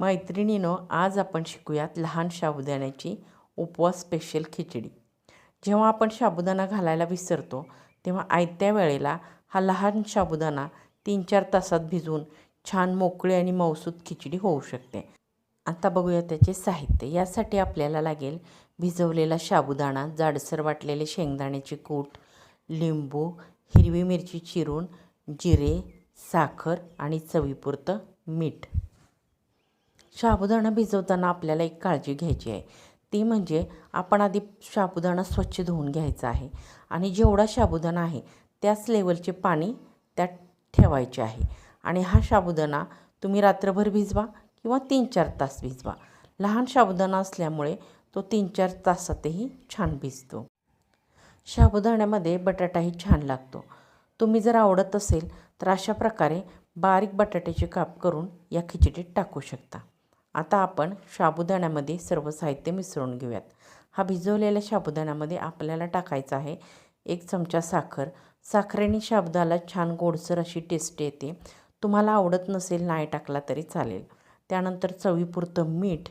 मैत्रिणीनो आज आपण शिकूयात लहान साबुदाण्याची उपवास स्पेशल खिचडी. जेव्हा आपण साबुदाणा घालायला विसरतो तेव्हा आयत्या वेळेला हा लहान साबुदाणा तीन चार तासात भिजवून छान मोकळी आणि मौसूद खिचडी होऊ शकते. आता बघूया त्याचे साहित्य. यासाठी आपल्याला लागेल भिजवलेला साबुदाणा जाडसर वाटलेले शेंगदाण्याचे कूट लिंबू हिरवी मिरची चिरून जिरे साखर आणि चवीपुरतं मीठ. साबुदाणा भिजवताना आपल्याला एक काळजी घ्यायची आहे. ती म्हणजे आपण आधी साबुदाणा स्वच्छ धुवून घ्यायचा आहे आणि जेवढा साबुदाणा आहे त्याच लेवलचे पाणी त्यात ठेवायचे आहे. आणि हा साबुदाणा तुम्ही रात्रभर भिजवा किंवा तीन चार तास भिजवा. लहान साबुदाणा असल्यामुळे तो तीन चार तासातही छान भिजतो. साबुदाण्यामध्ये बटाटाही छान लागतो. तुम्ही जर आवडत असेल तर अशा प्रकारे बारीक बटाट्याचे काप करून या खिचडीत टाकू शकता. आता आपण साबुदाण्यामध्ये सर्व साहित्य मिसळून घेऊयात. हा भिजवलेल्या साबुदाण्यामध्ये आपल्याला टाकायचा आहे एक चमचा साखर. साखरेने शाबुदाला छान गोडसर अशी टेस्ट येते. तुम्हाला आवडत नसेल नाही टाकला तरी चालेल. त्यानंतर चवीपुरतं मीठ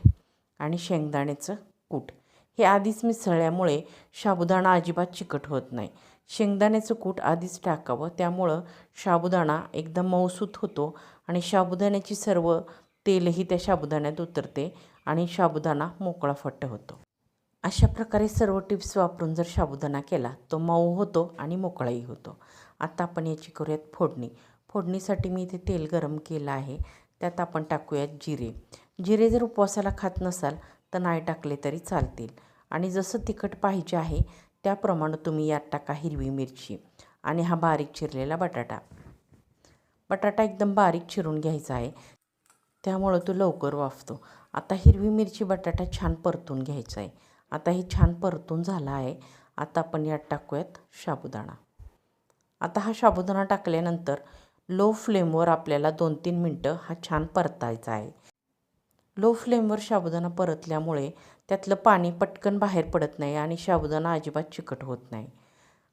आणि शेंगदाण्याचं कूट. हे आधीच मिसळल्यामुळे साबुदाणा अजिबात चिकट होत नाही. शेंगदाण्याचं कूट आधीच टाकावं. त्यामुळं साबुदाणा एकदम मऊसूत होतो आणि साबुदाण्याची सर्व तेलही त्या साबुदाण्यात उतरते आणि साबुदाणा मोकळा फट्ट होतो. अशा प्रकारे सर्व टिप्स वापरून जर साबुदाणा केला तो मऊ होतो आणि मोकळाही होतो. आता आपण याची करूयात फोडणी. फोडणीसाठी मी इथे तेल गरम केलं आहे. त्यात आपण टाकूयात जिरे. जिरे जर उपवासाला खात नसाल तर नाही टाकले तरी चालतील. आणि जसं तिखट पाहिजे आहे त्याप्रमाणे तुम्ही यात टाका हिरवी मिरची आणि हा बारीक चिरलेला बटाटा. बटाटा एकदम बारीक चिरून घ्यायचा आहे. त्यामुळं तो लवकर वाफतो. आता हिरवी मिरची बटाटा छान परतून घ्यायचा आहे आता हे छान परतून झाला आहे. आता आपण यात टाकूयात साबुदाणा. आता हा साबुदाणा टाकल्यानंतर लो फ्लेमवर आपल्याला दोन तीन मिनटं हा छान परतायचा आहे. लो फ्लेमवर साबुदाणा परतल्यामुळे त्यातलं पाणी पटकन बाहेर पडत नाही आणि साबुदाणा अजिबात चिकट होत नाही.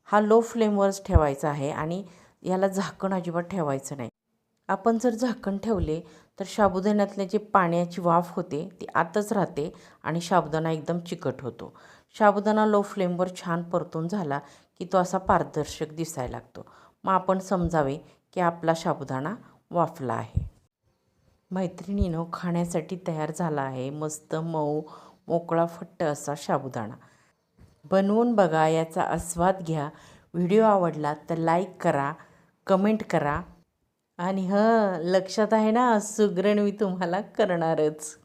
हा लो फ्लेमवरच ठेवायचा आहे आणि याला झाकण अजिबात ठेवायचं नाही. आपण जर झाकण ठेवले तर साबुदाण्यातले जे पाण्याची वाफ होते ती आतच राहते आणि साबुदाणा एकदम चिकट होतो. साबुदाणा लो फ्लेमवर छान परतून झाला की तो असा पारदर्शक दिसायला लागतो. मग आपण समजावे की आपला साबुदाणा वाफला आहे. मैत्रिणीनं खाण्यासाठी तयार झाला आहे मस्त मऊ मोकळा फट्ट असा साबुदाणा. बनवून बघा याचा आस्वाद घ्या. व्हिडिओ आवडला तर लाईक करा कमेंट करा. आणि ह लक्षात आहे ना सुग्रण मी तुम्हाला करणारच.